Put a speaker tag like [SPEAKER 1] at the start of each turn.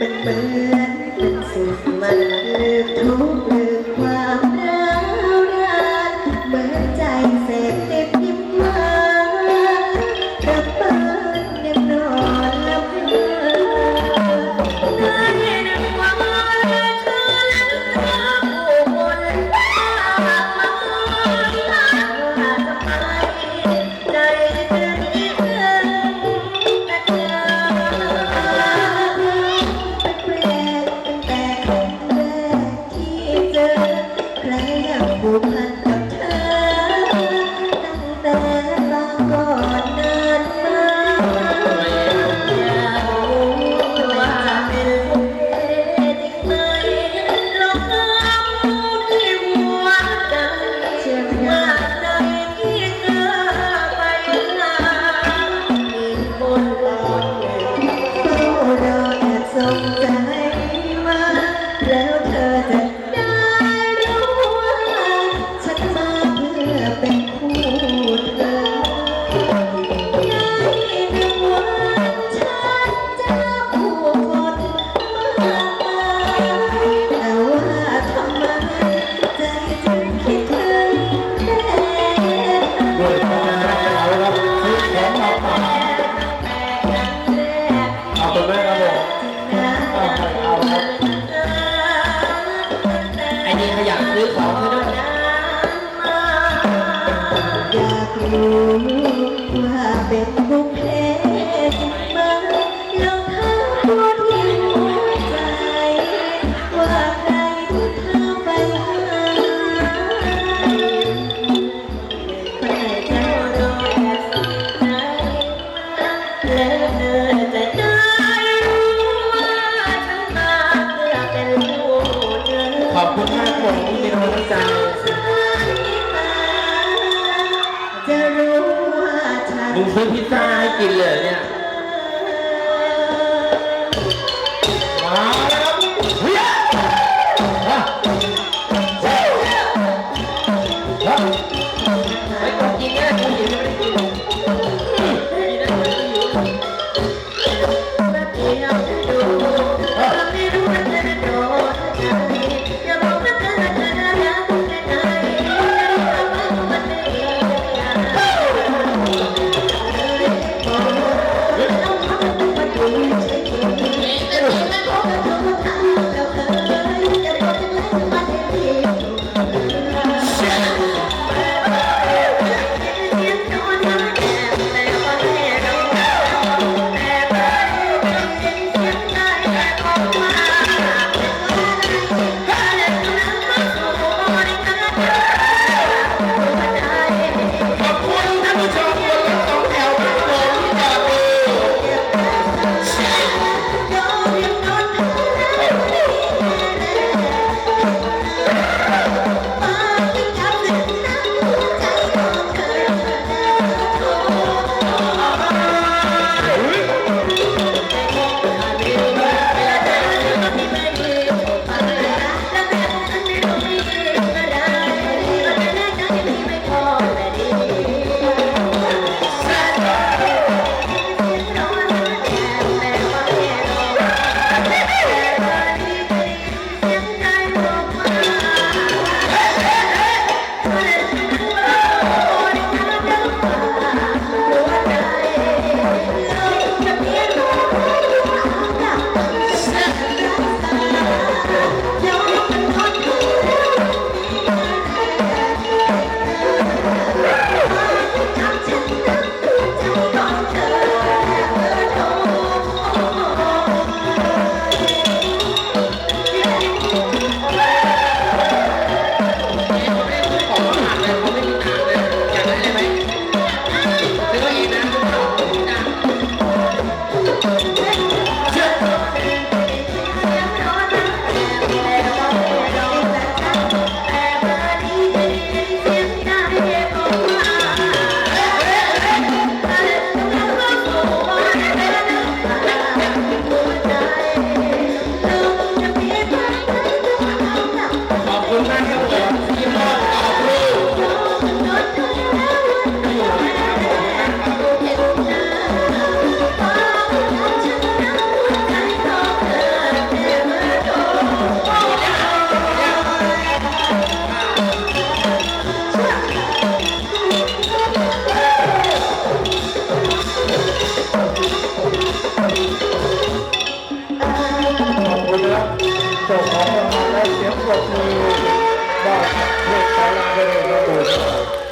[SPEAKER 1] มันเหมือนเป็นสิ่งมันลืมทุกข์ลืมค
[SPEAKER 2] วามร้าวรานเมื่อใจเส
[SPEAKER 3] พติด ว่า
[SPEAKER 1] เป็นบุพเพมาลองทำหัวที่หัวใจ ว่าใครที่เธอไปหาแต่เจ้ารอแต่สุดใจและเธอจะได้รู้ว่าฉันมาเพื่อเป็นลูกเธ
[SPEAKER 3] ขอบคุณมากคนที่มีน้ำใจ ซื้อพิซซ่าให้กินเลยเนี่ย
[SPEAKER 2] ส่งของรางวัลและเสียงปรบ
[SPEAKER 3] มือบ้านเทพสายลาเดรระ